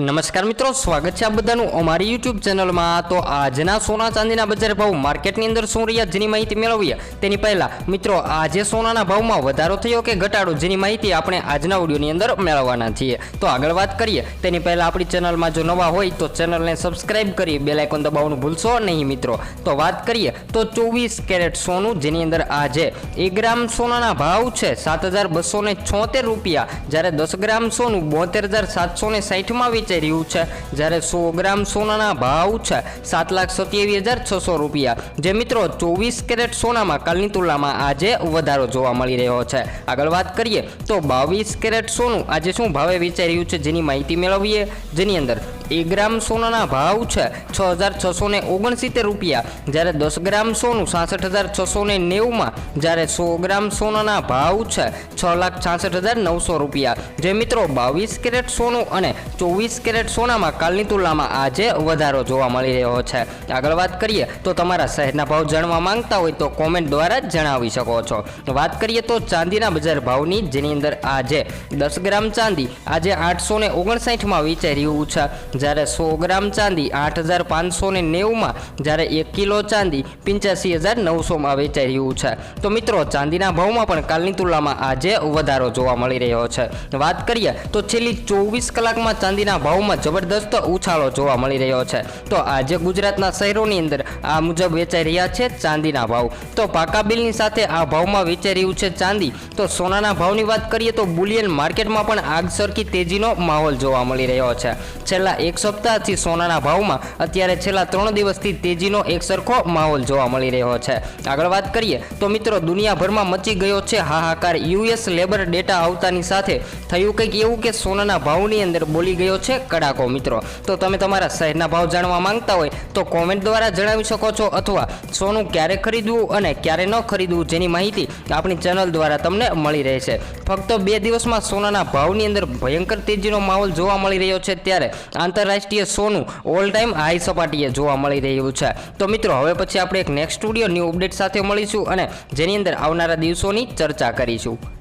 નમસ્કાર મિત્રો, સ્વાગત છે આ બધાનું અમારી યુટ્યુબ ચેનલમાં. તો આજના સોના ચાંદીના બજાર ભાવ માર્કેટની અંદર શું રહ્યા જેની માહિતી મેળવીએ? તેની પહેલા, મિત્રો, આજે સોનાના ભાવમાં વધારો થયો કે ઘટાડો જેની માહિતી આપણે આજના વિડીયોની અંદર મેળવવાના છીએ. તો આગળ વાત કરીએ. તેની પહેલાં આપણી ચેનલમાં જો નવા હોય તો ચેનલને સબસ્ક્રાઇબ કરી બેલાઇકોન દબાવવાનું ભૂલશો નહીં, મિત્રો. તો વાત કરીએ, તો ચોવીસ કેરેટ સોનું જેની અંદર આજે એક ગ્રામ સોનાના ભાવ છે સાત હજાર બસો ને છોતેર રૂપિયા. જ્યારે દસ ગ્રામ સોનું બોતેર હજાર સાતસો ને સાઠમાં વેચાઈ રહ્યું છે. જ્યારે સો ગ્રામ સોનાના ભાવ છે, સાત લાખ સત્યાવીસ હજાર છસો રૂપિયા. જે મિત્રો ચોવીસ કેરેટ સોનામાં કાલની તુલનામાં આજે વધારો જોવા મળી રહ્યો છે. આગળ વાત કરીએ તો બાવીસ કેરેટ સોનું આજે શું ભાવે વેચાઈ રહ્યું છે જેની માહિતી મેળવીએ? જેની અંદર એક ગ્રામ સોનાના ભાવ છે છ હજાર છસો ને ઓગણસિત્તેર રૂપિયા. જ્યારે દસ ગ્રામ સોનું સાસઠ હજાર છસો ને નેવુંમાં, જ્યારે સો ગ્રામ સોનાના ભાવ છે છ લાખ છાસઠ હજાર નવસો રૂપિયા. જે મિત્રો બાવીસ કેરેટ સોનું અને ચોવીસ કેરેટ સોનામાં કાલની તુલનામાં આજે વધારો જોવા મળી રહ્યો છે. આગળ વાત કરીએ તો તમારા શહેરના ભાવ જાણવા માંગતા હોય તો કોમેન્ટ દ્વારા જણાવી શકો છો. વાત કરીએ તો ચાંદીના બજાર ભાવની, જેની અંદર આજે દસ ગ્રામ ચાંદી આજે આઠસો ને ઓગણસાઠમાં વેચાઈ રહ્યું છે. જ્યારે સો ગ્રામ ચાંદી આઠ હજાર પાંચસો ને નેવુંમાં જ્યારે એક કિલો ચાંદી પંચ્યાસી હજાર નવસોમાં વેચાઈ રહ્યું છે. તો મિત્રો, ચાંદીના ભાવમાં પણ કાલની તુલનામાં આજે વધારો જોવા મળી રહ્યો છે. વાત કરીએ તો છેલ્લી ચોવીસ કલાકમાં ચાંદીના ભાવમાં જબરદસ્ત ઉછાળો જોવા મળી રહ્યો છે. તો આજે ગુજરાતના શહેરોની અંદર આ મુજબ વેચાઈ રહ્યા છે ચાંદીના ભાવ. તો પાકા બિલની સાથે આ ભાવમાં વેચાઈ રહ્યું છે ચાંદી. તો સોનાના ભાવની વાત કરીએ તો બુલિયન માર્કેટમાં પણ આગ સરખી તેજીનો માહોલ જોવા મળી રહ્યો છે. છેલ્લા એક સપ્તાહથી સોનાના ભાવમાં અત્યારે છેલ્લા ત્રણ દિવસથી તેજીનો એક સરખો માહોલ જોવા મળી રહ્યો છે. આગળ વાત કરીએ તો મિત્રો દુનિયાભરમાં મચી ગયો છે હાહાકાર. યુએસ લેબર ડેટા આવતાની સાથે થયું કંઈક એવું કે સોનાના ભાવની અંદર બોલી ગયો છે કડાકો મિત્રો. તો તમે તમારા શહેરના ભાવ જાણવા માંગતા હોય તો કોમેન્ટ દ્વારા જણાવી શકો છો અથવા સોનું ક્યારે ખરીદવું અને ક્યારે ન ખરીદવું જેની માહિતી આપણી ચેનલ દ્વારા તમને મળી રહે છે. ફક્ત બે દિવસમાં સોનાના ભાવની અંદર ભયંકર તેજીનો માહોલ જોવા મળી રહ્યો છે ત્યારે આંતરરાષ્ટ્રીય સોનું ઓલ ટાઈમ હાઈ સપાટીએ જોવા મળી રહ્યું છે. તો મિત્રો, હવે પછી આપણે એક નેક્સ્ટ સ્ટુડિયો ન્યૂ અપડેટ સાથે મળીશું અને જેની અંદર આવનારા દિવસોની ચર્ચા કરીશું.